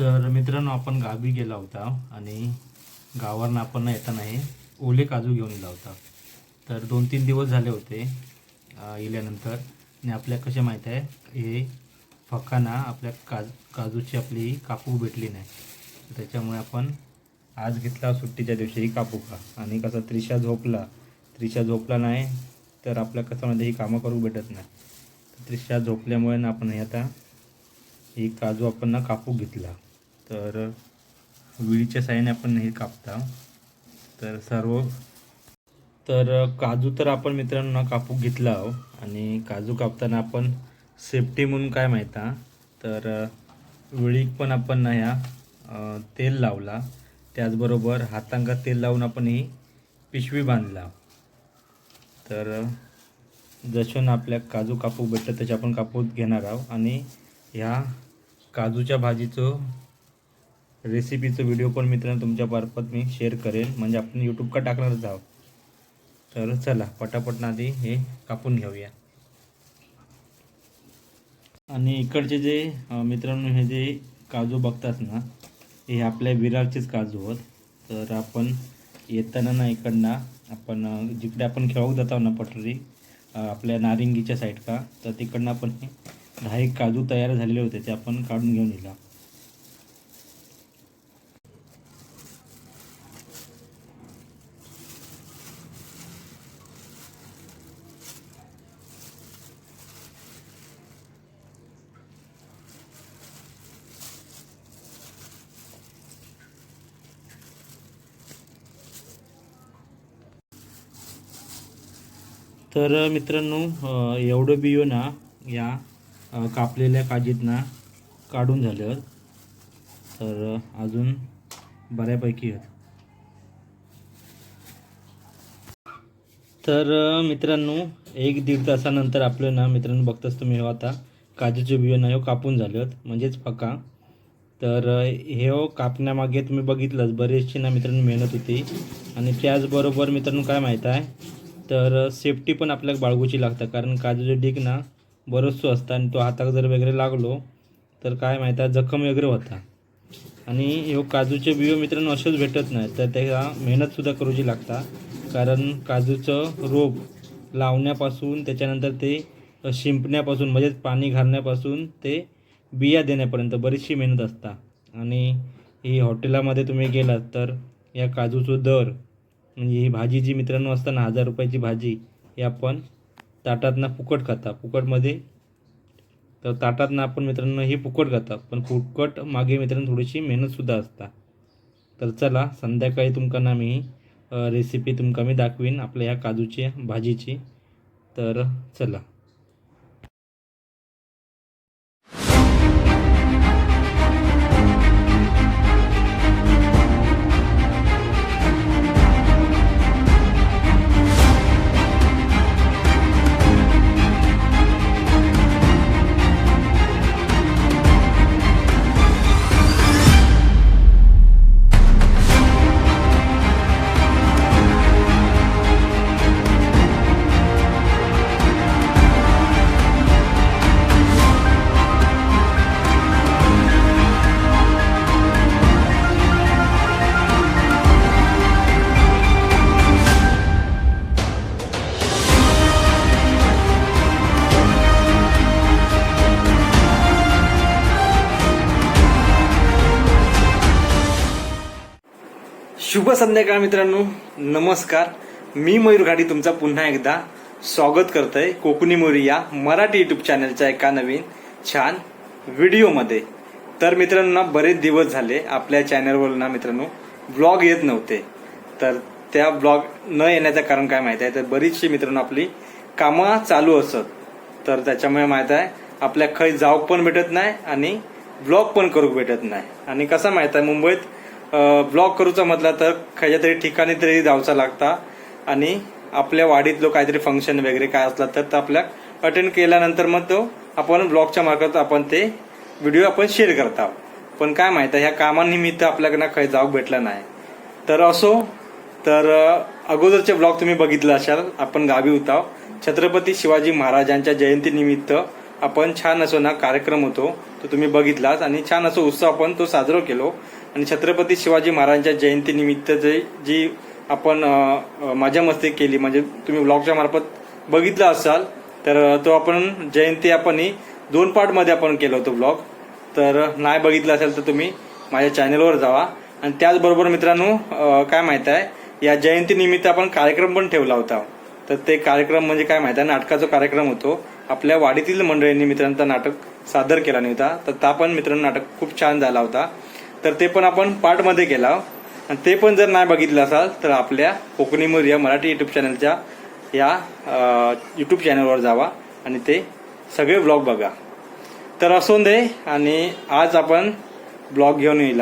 तर मित्रांनो आपण गावी गेला होता आणि गावावरनं आपण येताना हे ओले काजू घेऊन गेला होता. तर दोन तीन दिवस झाले होते येल्यानंतर इल्यानंतर. आणि आपल्या कसे माहीत आहे हे फकाना आपल्या काज काजूची आपली कापू भेटली नाही. त्याच्यामुळे आपण आज घेतला सुट्टीच्या दिवशी ही कापू का? आणि कसा त्रिशा झोपला. त्रिशा झोपला नाही तर आपल्या कसं म्हणजे ही कामं करू भेटत नाही. तर त्रिशा झोपल्यामुळे ना आपण हे आता ही काजू आपण ना कापू घेतला. तर विळीच्या साह्याने आपण हे कापता. तर सर्व तर काजू तर आपण मित्रांनो कापू घेतला आहो. आणि काजू कापताना आपण सेफ्टी म्हणून काय माहिती? तर विळीक पण आपण ह्या तेल लावला. त्याचबरोबर हातांका तेल लावून आपण ही पिशवी बांधला. तर जशून आपल्या काजू कापू भेटतं त्याच्या आपण कापूस घेणार आहोत आणि ह्या काजूच्या भाजीचं रेसिपीचं व्हिडिओ पण मित्रांनो तुमच्या मार्फत मी शेअर करेन म्हणजे आपण यूट्यूब का टाकणारच आहोत. तर चला पटापट आधी हे कापून घेऊया. आणि इकडचे जे मित्रांनो हे जे काजू बघतात ना हे आपल्या विरारचेच काजू आहेत. तर आपण येताना ना इकडनं आपण जिकडे आपण खेळू जातो ना पटरी आपल्या नारिंगीच्या साईड का तर तिकडनं आपण हे दहा एक काजू तयार झालेले होते ते आपण काढून घेऊन दिला तर मित्रांनो एवढं बियो ना या कापलेल्या काजीतना काढून झाल्यावर तर अजून बऱ्यापैकी आहेत. तर मित्रांनो एक दीड तासानंतर आपलं ना मित्रांनो बघताच तुम्ही हो आता काजूचे बियो ना हे कापून झाले म्हणजेच पक्का तर हे हो कापण्यामागे तुम्ही बघितलंच बरेचशी ना मित्रांनो मेहनत होती. आणि त्याचबरोबर मित्रांनो काय माहीत आहे? तर सेफ्टी पण आपल्याला बाळगूची लागतं. कारण काजूचे डीक ना बरोचसो असतं आणि तो हाताक जर वगैरे लागलो तर काय माहीत आहे जखम वगैरे होता. आणि ह्यो काजूचे बियो मित्रांनो असेच भेटत नाही तर त्याला मेहनतसुद्धा करूची लागता. कारण काजूचं रोप लावण्यापासून त्याच्यानंतर ते शिंपण्यापासून म्हणजेच पाणी घालण्यापासून ते बिया देण्यापर्यंत बरीचशी मेहनत असता. आणि ही हॉटेलामध्ये तुम्ही गेलात तर या काजूचं दर म्हणजे ही भाजी जी मित्रांनो असताना हजार रुपयाची भाजी ही आपण ताटातनं फुकट खाता. फुकटमध्ये तर ताटातनं आपण मित्रांनो ही फुकट खाता. पण फुकट मागे मित्रांनो थोडीशी मेहनतसुद्धा असता. तर चला संध्याकाळी तुमका ना मी रेसिपी तुमका मी दाखवीन आपल्या ह्या काजूची भाजीची. तर चला. संध्याकाळ मित्रांनो. नमस्कार. मी मयूर घाडी तुमचा पुन्हा एकदा स्वागत करतोय कोकणी मयुरी या मराठी युट्यूब चॅनलच्या एका नवीन छान व्हिडिओमध्ये. तर मित्रांनो ना बरेच दिवस झाले आपल्या चॅनलवर ना मित्रांनो ब्लॉग येत नव्हते. तर त्या ब्लॉग न येण्याचं कारण काय माहिती आहे? तर बरीचशी मित्रांनो आपली कामं चालू असत. तर त्याच्यामुळे माहीत आहे आपल्या खै जाऊ पण भेटत नाही आणि ब्लॉग पण करू भेटत नाही. आणि कसं माहीत आहे मुंबईत ब्लॉग करूचा म्हटलं तर खयच्या तरी ठिकाणी तरी जाऊचा लागता. आणि आपल्या वाडीतलं काहीतरी फंक्शन वगैरे काय असला तर आपल्या अटेंड केल्यानंतर मग तो आपण ब्लॉगच्या मार्फत आपण ते व्हिडिओ आपण शेअर करता. पण काय माहिती ह्या कामानिमित्त आपल्याकडनं काही जाऊ भेटला नाही. तर असो तर अगोदरचे ब्लॉग तुम्ही बघितलं असाल आपण गावी उताव छत्रपती शिवाजी महाराजांच्या जयंतीनिमित्त आपण छान असो ना कार्यक्रम होतो तो तुम्ही बघितलाच आणि छान असो उत्सव आपण तो साजरा केलो. आणि छत्रपती शिवाजी महाराजांच्या जयंतीनिमित्त जे जी आपण माझ्या मस्ते मस्ती केली म्हणजे तुम्ही ब्लॉगच्या मार्फत बघितला असाल तर तो आपण जयंती आपण दोन पार्टमध्ये आपण केलं होतं ब्लॉग तर नाही बघितलं असेल तर तुम्ही माझ्या चॅनलवर जावा. आणि त्याचबरोबर मित्रांनो काय माहीत आहे या जयंतीनिमित्त आपण कार्यक्रम पण ठेवला होता. तर ते कार्यक्रम म्हणजे काय माहिती आहे नाटकाचा कार्यक्रम होतो. आपल्या वाडीतील मंडळींनी मित्रांचा नाटक सादर केला नव्हता. तर ता पण मित्रांनो नाटक खूप छान झाला होता. तर ते पण आपण पार्टमध्ये केला आणि ते पण जर नाही बघितलं असाल तर आपल्या कोकणी मोरिया मराठी युट्यूब चॅनलच्या या युट्यूब चॅनलवर जावा आणि ते सगळे ब्लॉग बघा. तर असो दे आणि आज आपण ब्लॉग घेऊन येईल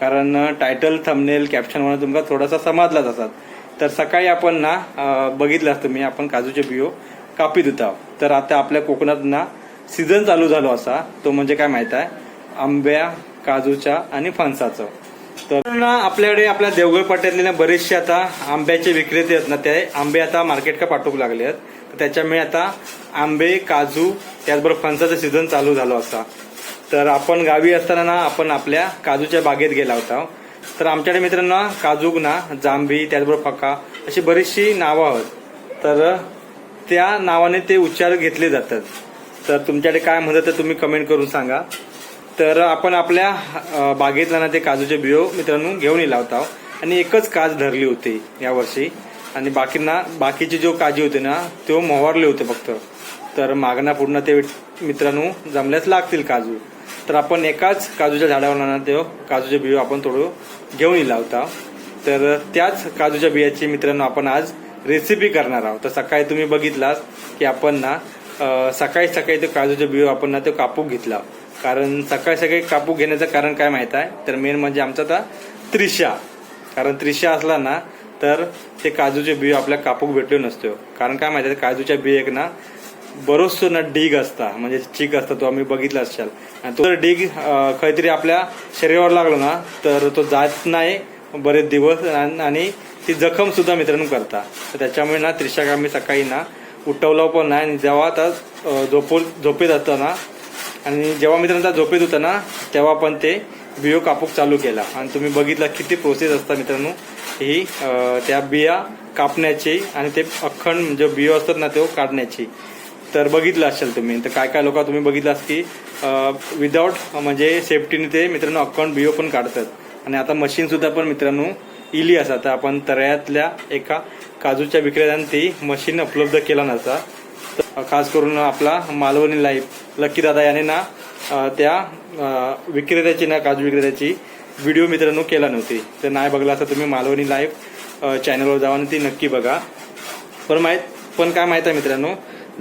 कारण टायटल थंबनेल कॅप्शनवर तुमका थोडासा समजलाच असतात तर सकाळी आपण ना बघितलं असतं तुम्ही आपण काजूचे बियो कापीत होता तर आता आपल्या कोकणात ना सीझन चालू झालो असा. तो म्हणजे काय माहीत आहे? आंब्या काजूच्या आणि फणसाचं. तर ना आपल्याकडे आपल्या देवगड पाट्यातले ना बरेचसे आता आंब्याचे विक्रेते आहेत ना ते आंबे आता मार्केट का पाठवू लागले आहेत. तर त्याच्यामुळे आता आंबे काजू त्याचबरोबर फणसाचा सीझन चालू झाला असा तर आपण गावी असताना ना आपण आपल्या काजूच्या बागेत गेला होता. तर आमच्याकडे मित्रांनो काजूक ना जांभी त्याचबरोबर फका अशी बरीचशी नावं आहेत. तर त्या नावाने ते उच्चार घेतले जातात. तर तुमच्याकडे काय म्हणतात तर तुम्ही कमेंट करून सांगा. तर आपण आपल्या बागेतला ना ते काजूचे बियो मित्रांनो घेऊन येला होता आणि एकच काज धरली होती यावर्षी. आणि बाकींना बाकीचे जो काजी होते ना तो मोहरले होते फक्त. तर मागणा पूर्ण ते मित्रांनो जमल्यास लागतील काजू. तर आपण एकाच काजूच्या झाडावर ना ते काजूचे बियो आपण थोडं घेऊन येला होता तर त्याच काजूच्या बियाची मित्रांनो आपण आज रेसिपी करणार आहोत. तर सकाळी तुम्ही बघितलास की आपण ना सकाळी सकाळी ते काजूचे बियो आपण ना ते कापूक घेतला. कारण सकाळी सकाळी कापू घेण्याचं कारण काय माहीत आहे? तर मेन म्हणजे आमचा आता त्रिशा. कारण त्रिशा असला ना तर ते काजूचे बियो आपल्या कापूक भेटलो नसतो हो. कारण काय माहिती आहे? काजूच्या बियेक ना बरोचसो ना डीग असता. म्हणजे चीक असता तो आम्ही बघितला असाल. आणि तो जर डीग काहीतरी आपल्या शरीरावर लागलो ना तर तो जात नाही बरेच दिवस आणि आणि ती जखम सुद्धा मित्रांनो करता. तर त्याच्यामुळे ना त्रिशाक आम्ही सकाळी ना उठवलं पण नाही. आणि जेव्हा आता अं, झोपेत असताना आणि जेव्हा मी त्यांना झोपेत होता ना तेव्हा पण ते बियो कापूक चालू केला. आणि तुम्ही बघितला किती प्रोसेस असतात मित्रांनो. ही त्या बिया कापण्याची आणि ते अखंड जो बियो असतात ना तो काढण्याची. तर बघितलं असेल तुम्ही. तर काय काय लोक तुम्ही बघितलास की विदाऊट म्हणजे सेफ्टीने ते मित्रांनो अकाउंट बियो पण काढतात. आणि आता मशीनसुद्धा पण मित्रांनो इली असा. तर आपण तळ्यातल्या एका काजूच्या विक्रेत्याने ती मशीन उपलब्ध केला नसा खास करून आपला मालवणी लाईफ लक्की दादा याने ना त्या विक्रेत्याची ना काजू विक्रेत्याची व्हिडिओ मित्रांनो केला नव्हती. तर नाही बघला असं तुम्ही मालवणी लाईफ चॅनलवर जावा आणि ती नक्की बघा. पण माहीत पण काय माहीत आहे मित्रांनो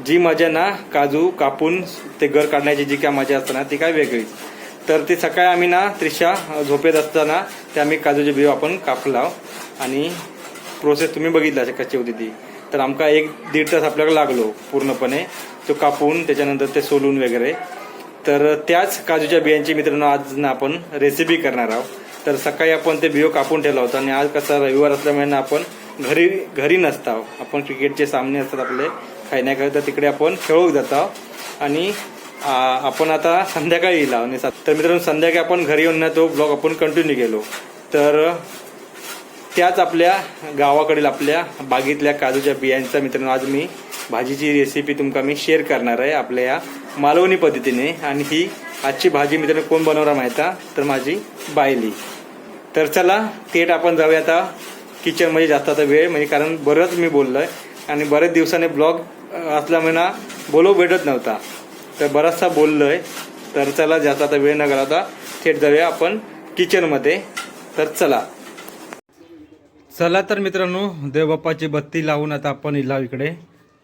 जी मजा ना काजू कापून ते घर काढण्याची जी काय मजा असते ना ती काय वेगळीच. तर ती सकाळी आम्ही ना त्रिशा झोपेत असताना ते आम्ही काजूचे बियो आपण कापला. आणि प्रोसेस तुम्ही बघितला कशी होती ती तर आमका एक दीड तास आपल्याला लागलो पूर्णपणे. तो कापून त्याच्यानंतर ते सोलून वगैरे. तर त्याच काजूच्या बियांची मित्रांनो आज ना आपण रेसिपी करणार आहोत. तर सकाळी आपण ते बियो कापून ठेवला होता आणि आज कसा रविवार असल्यामुळे ना आपण घरी घरी नसता आपण क्रिकेटचे सामने असतात आपले खाण्याकरिता तिकडे आपण खेळूक जातो आणि आपण आता संध्याकाळी येईल आणि तर मित्रांनो संध्याकाळी आपण घरी येऊन ना तो ब्लॉग आपण कंटिन्यू केलो. तर त्याच आपल्या गावाकडील आपल्या बागेतल्या काजूच्या बियांचा मित्रांनो आज मी भाजीची रेसिपी तुमका मी शेअर करणार आहे आपल्या या मालवणी पद्धतीने. आणि ही आजची भाजी मित्रांनो कोण बनवणार माहिती तर माझी बायली. तर चला थेट आपण जाऊया आता किचनमध्ये जास्त आता वेळ म्हणजे कारण बरंच मी बोललोय. आणि बरेच दिवसाने ब्लॉग असल्यामुळे ना बोलो भेटत नव्हता. तर बराचसा बोललोय. तर चला जास्त आता वेळ न घालवता थेट जाऊया आपण किचनमध्ये तर चला. चला तर मित्रांनो देवबाप्पाची बत्ती लावून आता आपण इला इकडे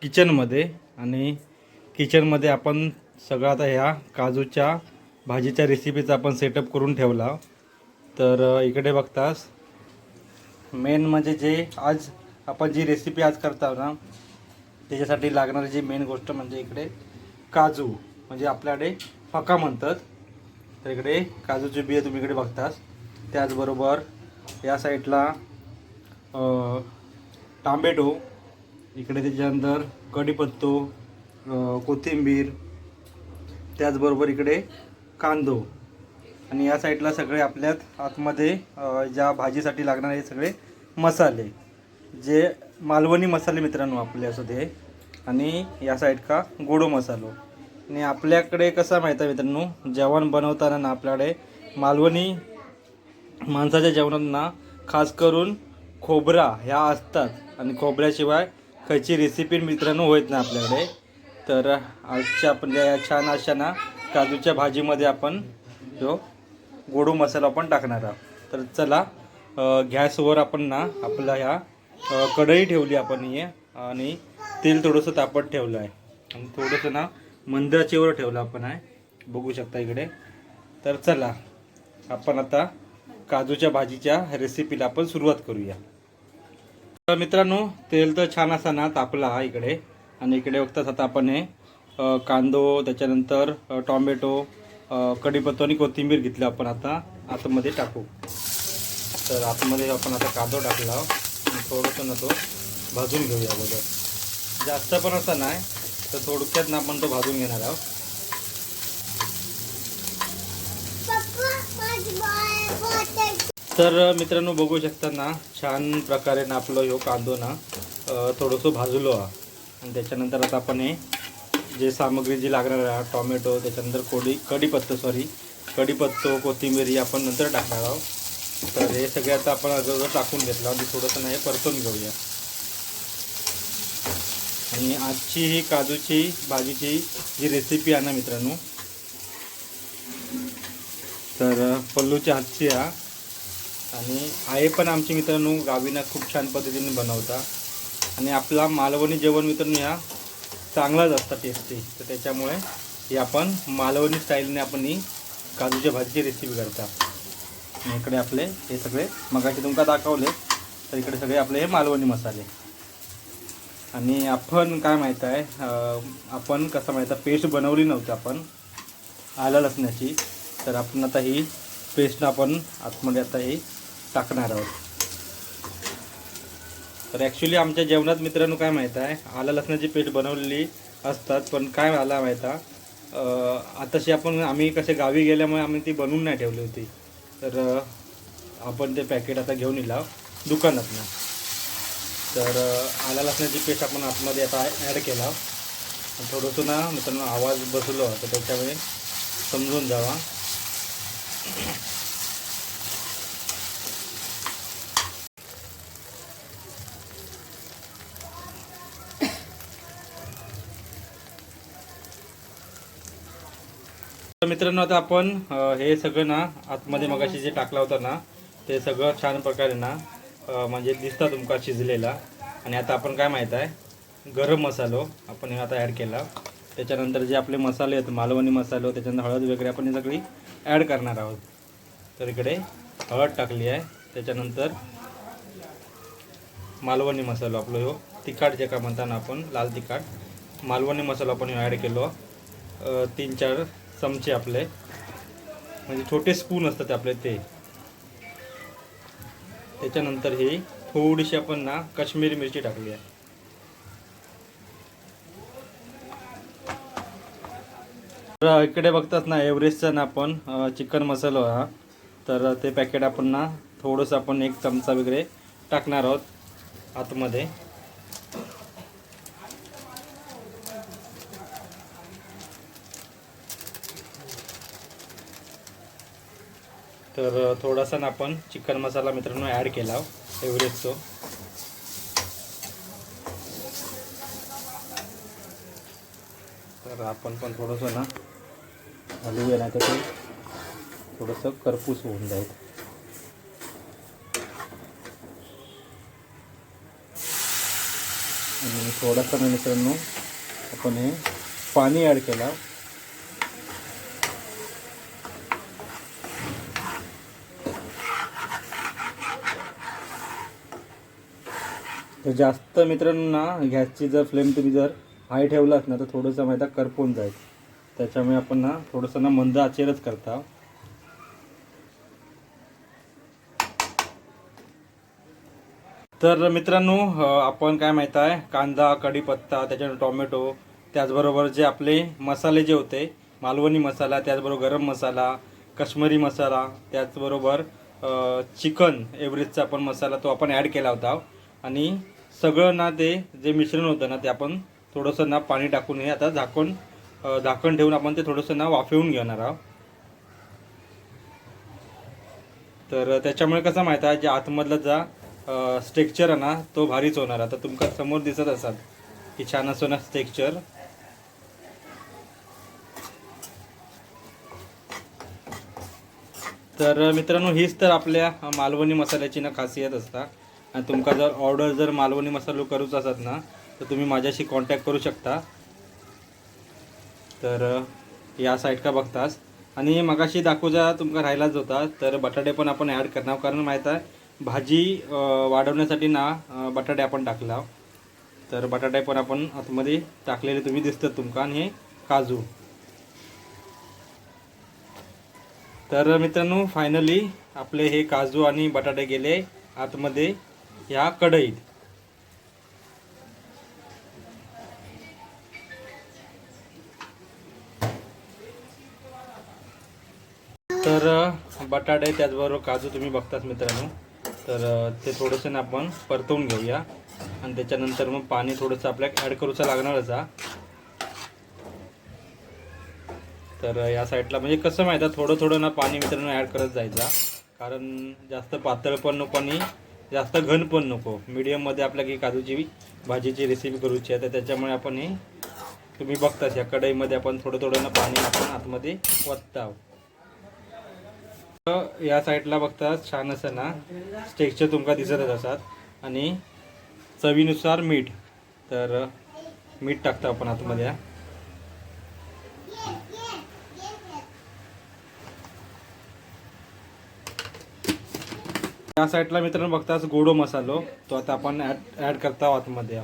किचनमध्ये आणि किचनमध्ये आपण सगळं आता ह्या काजूच्या भाजीच्या रेसिपीचा आपण सेटअप करून ठेवला. तर इकडे बघतास मेन म्हणजे जे आज आपण जी रेसिपी आज करतो ना त्याच्यासाठी लागणारी जी मेन गोष्ट म्हणजे इकडे काजू म्हणजे आपल्याकडे फका म्हणतात. तर इकडे काजूचे बिया तुम्ही इकडे बघतास. त्याचबरोबर या साईडला टांबेटो इकडे त्याच्यानंतर कढीपत्तो कोथिंबीर त्याचबरोबर इकडे कांदो. आणि या साईडला सगळे आपल्यात आतमध्ये ज्या भाजीसाठी लागणारे सगळे मसाले जे मालवणी मसाले मित्रांनो आपले असू दे आणि या साईड का गोडो मसालो. आणि आपल्याकडे कसं माहीत आहे मित्रांनो जेवण बनवताना ना आपल्याकडे मालवणी माणसाच्या जेवणात ना खास करून खोबरा ह्या असतात. आणि खोबऱ्याशिवाय खायची रेसिपी मित्रांनो होत नाही आपल्याकडे. तर आजच्या आपल्या या छान अशा ना काजूच्या भाजीमध्ये आपण जो गोडू मसाला पण टाकणार आहोत. तर चला गॅसवर आपण ना आपला ह्या कढई ठेवली आपण हे. आणि तेल थोडंसं तापत ठेवलं आहे. आणि थोडंसं ना मंदाचेवर ठेवलं आपण आहे. बघू शकता इकडे. तर चला आपण आता काजूच्या भाजीच्या रेसिपीला आपण सुरुवात करूया. तर मित्रांनो तेल तर छान असा ना तापला हा इकडे. आणि इकडे बघताच आता आपण हे कांदो त्याच्यानंतर टॉमॅटो कढीपत्तो आणि कोथिंबीर घेतली आपण आता. आतमध्ये टाकू. तर आतमध्ये आपण आता कांदो टाकला. थोडंसं ना तो भाजून घेऊया अगोदर. जास्त पण असा नाही तर थोडक्यात ना आपण तो भाजून घेणार आहोत. तर मित्रांनो बघू शकता ना छान प्रकारे ना आपलं ह्यो कांदो ना थोडंसं भाजलो हा. आणि त्याच्यानंतर आता आपण हे जे सामग्री जी लागणार आहे टॉमॅटो त्याच्यानंतर कोडी कढीपत्ता सॉरी कढीपत्तो कोथिंबीर आपण नंतर टाकणार आहोत. तर हे सगळे आता आपण अगोदर टाकून घेतलं. आणि थोडंसं नाही हे परतून घेऊया. आणि आजची ही काजूची भाजीची जी रेसिपी आहे ना मित्रांनो तर पल्लूच्या हातची हा आणि आहे पण आमचे मित्रांनो गावीना खूप छान पद्धतीने बनवता. आणि आपला मालवणी जेवण मित्रांनो ह्या चांगलाच असता टेस्टी तर त्याच्यामुळे ही आपण मालवणी स्टाईलने आपण ही काजूच्या भाजीची रेसिपी करता. आणि इकडे आपले हे सगळे मगाशी तुमका दाखवले तर इकडे सगळे आपले हे मालवणी मसाले. आणि आपण काय माहीत आहे आपण कसं माहीत आहे पेस्ट बनवली नव्हती आपण आलं लसण्याची तर आपण आता ही पेस्ट आपण आतमध्ये आता ही टाकणार. आहोत तर ॲक्च्युली आमच्या जेवणात मित्रांनो काय माहीत आहे? आला लसणाची पेस्ट बनवलेली असतात पण काय आला माहीत आताशी आपण आम्ही कसे गावी गेल्यामुळे आम्ही ती बनवून नाही ठेवली होती. तर आपण ते पॅकेट आता घेऊन येला दुकानातनं. तर आला लसणाची पेस्ट आपण आतमध्ये आता ॲड केला थोडंसं ना मित्रांनो आवाज बसलो तर त्याच्यामुळे समजून जावा. मित्रांनो आता आपण हे सगळं ना आतमध्ये मगाशी जे टाकला होता ना ते सगळं छान प्रकारे ना म्हणजे दिसता तुमका शिजलेला. आणि आता आपण काय माहीत आहे गरम मसालो आपण हे आता ॲड केला. त्याच्यानंतर जे आपले मसाले आहेत मालवणी मसालो त्याच्यानंतर हळद वगैरे आपण ही सगळी ॲड करणार आहोत. तर इकडे हळद टाकली आहे. त्याच्यानंतर मालवणी मसालो आपलं हो तिखट जे का म्हणताना आपण लाल तिखट मालवणी मसाला आपण ॲड केलो. तीन चार चमचे आपले. म्हणजे छोटे स्पून असतात आपले ते. त्याच्यानंतर ही थोडीशी आपण ना काश्मीरी मिरची टाकली आहे तर इकडे बघतात ना एव्हरेस्टचा ना आपण चिकन मसाला हा. तर ते पॅकेट आपण ना थोडंसं आपण एक चमचा वगैरे टाकणार आहोत आतमध्ये. तर थोडासा ना आपण चिकन मसाला मित्रांनो ॲड केला हो, एव्हरेस्टचा. तर आपण पण थोडंसं ना हलवूया नाही तर ते थोडंसं करपूस होऊन जाईल. आणि थोडासा ना मित्रांनो आपण हे पाणी ॲड केला. तर जास्त मित्रांनो ना गॅसची जर फ्लेम तुम्ही जर हाय ठेवलात ना तर थोडंसं मैदा करपून जाईल. त्याच्यामुळे आपण ना थोडंसं ना मंद आचेरच करता. तर मित्रांनो आपण काय माहीत आहे कांदा कढीपत्ता त्याच्यानंतर टोमॅटो त्याचबरोबर जे आपले मसाले जे होते मालवणी मसाला त्याचबरोबर गरम मसाला कश्मीरी मसाला त्याचबरोबर चिकन एव्हरेजचा पण मसाला तो आपण ॲड केला होता. आणि सगळं ना ते जे मिश्रण होतं ना ते आपण थोडंसं ना पाणी टाकून हे आता झाकून झाकण ठेवून आपण ते थोडंसं ना वाफवून घेणार आहोत. तर त्याच्यामुळे कसं माहीत आहे जे आतमधला जा स्ट्रेक्चर आहे ना तो भारीच होणार. आता तुमका समोर दिसत असाल की छान असो ना स्ट्रेक्चर तर मित्रांनो हीच तर आपल्या मालवणी मसाल्याची ना खासियत असता. आणि तुमका जर ऑर्डर जर मालवणी मसालो करूच असत ना तर तुम्ही माझ्याशी कॉन्टॅक्ट करू शकता. तर या साईड का बघतास. आणि मगाशी दाखवूचा तुमका राहिलाच होता तर बटाटे पण आपण ॲड करणार कारण माहीत आहे भाजी वाढवण्यासाठी ना बटाटे आपण टाकला तर बटाटे पण आपण आतमध्ये टाकलेले तुम्ही दिसतात तुमका. आणि हे काजू. तर मित्रांनो फायनली आपले हे काजू आणि बटाटे गेले आतमध्ये. या कढईत. तर बटाटे त्याचबरोबर काजू तुम्ही बघताच मित्रांनो. तर ते थोडंसं ना आपण परतवून घेऊया. आणि त्याच्यानंतर मग पाणी थोडंसं आपल्याला ॲड करूचं लागणारच हा तर या साईडला म्हणजे कसं माहिती आहे थोडं थोडं ना पाणी मित्रांनो ॲड करत जायचा. कारण जास्त पातळ पण नको आणि जास्त घन पण नको. मीडियममध्ये आपल्याला काजूची भाजीची रेसिपी करूची आहे तर त्याच्यामुळे आपण हे तुम्ही बघताच या. कढईमध्ये आपण थोडं थोडं ना पाणी आपण आतमध्ये वतता आहोत तर या साईडला बघता छान असं ना स्टेक्चर तुमका दिसतच असतात. आणि चवीनुसार मीठ. तर मीठ टाकतो आपण आतमध्ये. या साईडला मित्रांनो बघताच गोडो मसालो तो आता आपण ॲड ॲड करता आतमध्ये.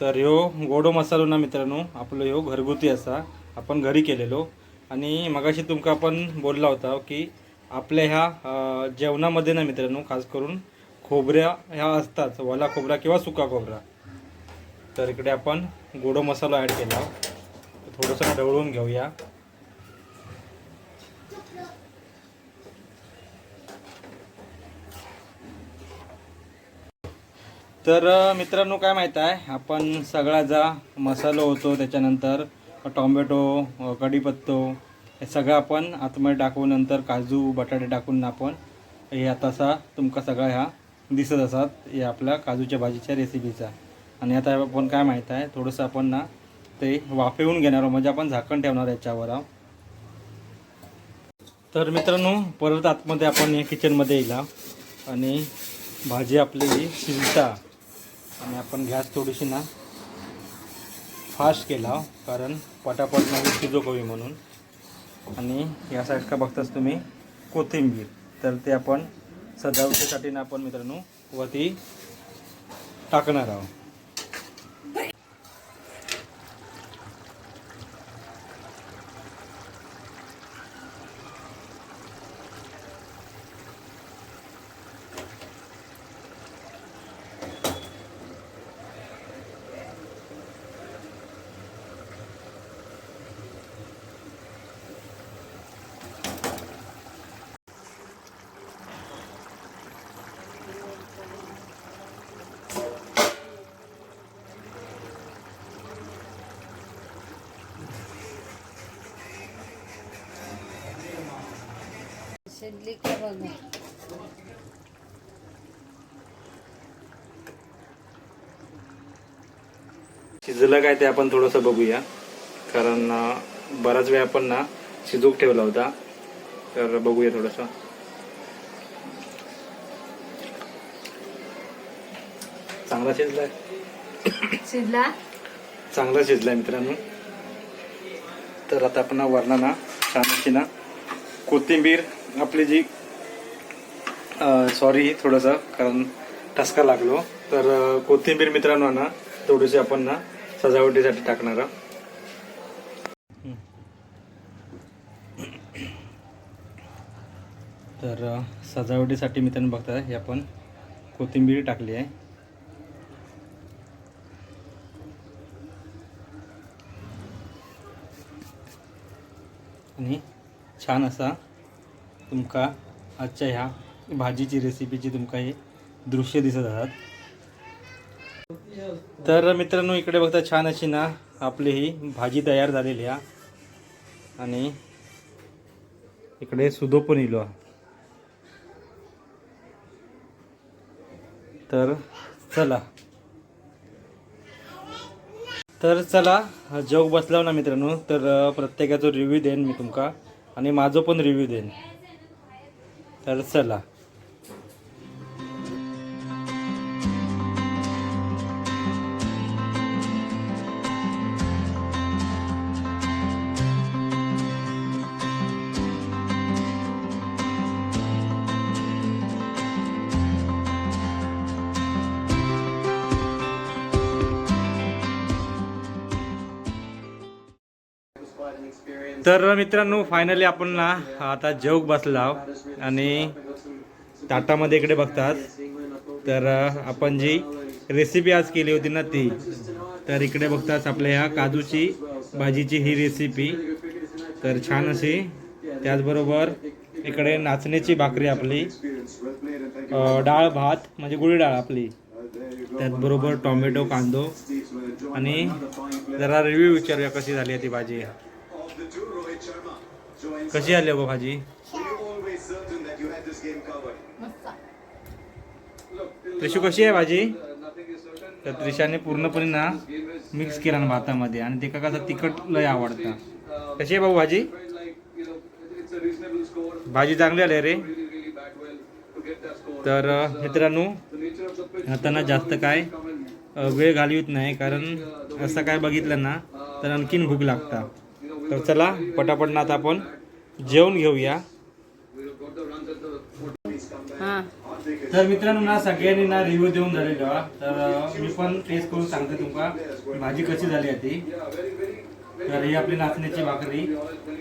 तर ह्यो गोडो मसालो ना मित्रांनो आपलो ह्यो घरगुती असा आपण घरी केलेलो. आणि मगाशी तुमका आपण बोलला होता हो की आपल्या ह्या जेवणामध्ये ना मित्रांनो खास करून खोबऱ्या ह्या असतात वाला खोबरा किंवा सुका खोबरा. तर इकडे आपण गोडो मसाला ॲड केला. थोडंसं ढवळून घेऊया. तर मित्रांनो काय माहीत आहे? आपण सगळा जा मसालो होतो त्याच्यानंतर टॉमॅटो कढीपत्तो हे सगळं आपण आतमध्ये टाकून नंतर काजू बटाटे टाकून आपण हे आता असा तुमका सगळा ह्या दिसत असतात हे आपल्या काजूच्या भाजीच्या रेसिपीचा आणि आता आपण काय माहीत आहे? थोडंसं आपण ना ते वाफेवून घेणार आहोत. म्हणजे आपण झाकण ठेवणार याच्यावर आहोत. तर मित्रांनो परत आतमध्ये आपण या किचनमध्ये येईल आणि भाजी आपली शिजता. आणि आपण गॅस थोडीशी ना फास्ट केला हो, कारण पटापट नाही शिजो हवी म्हणून. आणि या साईड का बघताच तुम्ही कोथिंबीर. तर ते आपण सजावटीसाठी ना आपण मित्रांनो वरती टाकणार आहोत. शिजली का बघा? शिजलं काय ते आपण थोडंसं बघूया. कारण बराच वेळ आपण ना शिजूक ठेवला होता. तर बघूया थोडंसं. चांगला शिजलाय? शिजला? चांगला शिजलाय मित्रांनो. तर आता आपण वरणा ना छान अशी ना कोथिंबीर आपली जी सॉरी थोडंसं कारण ठसका लागलो तर कोथिंबीर मित्रांनो ना थोडीशी आपण ना सजावटीसाठी टाकणार आहोत. तर सजावटीसाठी मित्रांनो बघता हे आपण कोथिंबीर टाकली आहे आणि छान असा तुमका आजच्या ह्या भाजीची रेसिपीची तुमका हे दृश्य दिसत आहात. तर मित्रांनो इकडे बघता छान अशी ना आपली ही भाजी तयार झालेली आहे आणि इकडे सुदो पण इलो तर चला. तर चला जग बसलाव ना मित्रांनो तर प्रत्येकाचा प्रत्येकाचो रिव्ह्यू देईन मी तुमका. आणि माझं पण रिव्ह्यू देईन. तर चला तर मित्रांनो फायनली आपण ना आता जेवक बसला आणि ताटामध्ये इकडे बघतात. तर आपण जी रेसिपी आज केली होती ना ती तर इकडे बघतात आपल्या ह्या काजूची भाजीची ही रेसिपी तर छान अशी त्याचबरोबर इकडे नाचण्याची भाकरी आपली डाळ भात म्हणजे गुळी डाळ आपली. त्याचबरोबर टोमॅटो कांदो. आणि जरा रिव्ह्यू विचारूया कशी झाली आहे ती भाजी. कशी आली बाबा भाजी? त्रिशू कशी आहे भाजी? तर त्रिशाने पूर्णपणे ना मिक्स केला ना भातामध्ये आणि ते कसं तिखट लय आवडतं. कशी आहे भाऊ भाजी? भाजी चांगली आली रे. तर मित्रांनो हाताना जास्त काय वेळ घालवीत नाही कारण असं काय बघितलं ना तर आणखीन भूक लागता. तर चला पटापट ना आता आपण जेवण घेऊया. हा. तर मित्रांनो ना सगळ्यांनी ना रिव्ह्यू देऊन झालेलो हा. तर मी पण टेस्ट करून सांगते तुमका. भाजी कशी झाली आहे ती? तर ही आपली नाचण्याची भाकरी.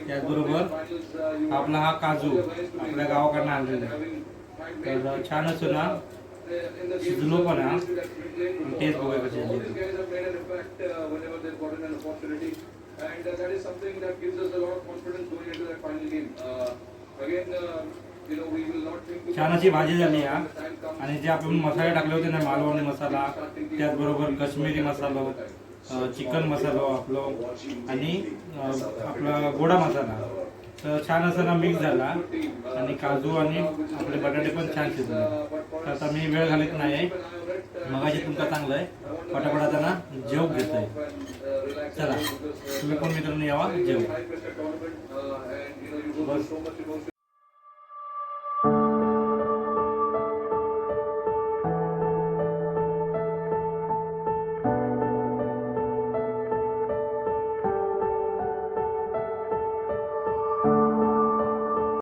त्याचबरोबर आपला हा काजू आपल्या गावाकडनं आणलेला आहे. तर छान असतो ना शिजलो पण हा टेस्ट बघूया कशी झाली ती. छान अशी भाजी झाली हा. आणि जे आपण मसाले टाकले होते ना मालवणी मसाला त्याचबरोबर काश्मीरी मसालो चिकन मसालो आपलो आणि आपला गोडा मसाला. तर छान असा ना मिक्स झाला आणि काजू आणि आपले बटाटे पण छान शिजले. तर आता मी वेळ घालत नाही मगाशी तुमचा चांगलं आहे. पटापट आता ना जेव घेतोय चला तुम्ही पण मित्रांनो यावा जेव. बस.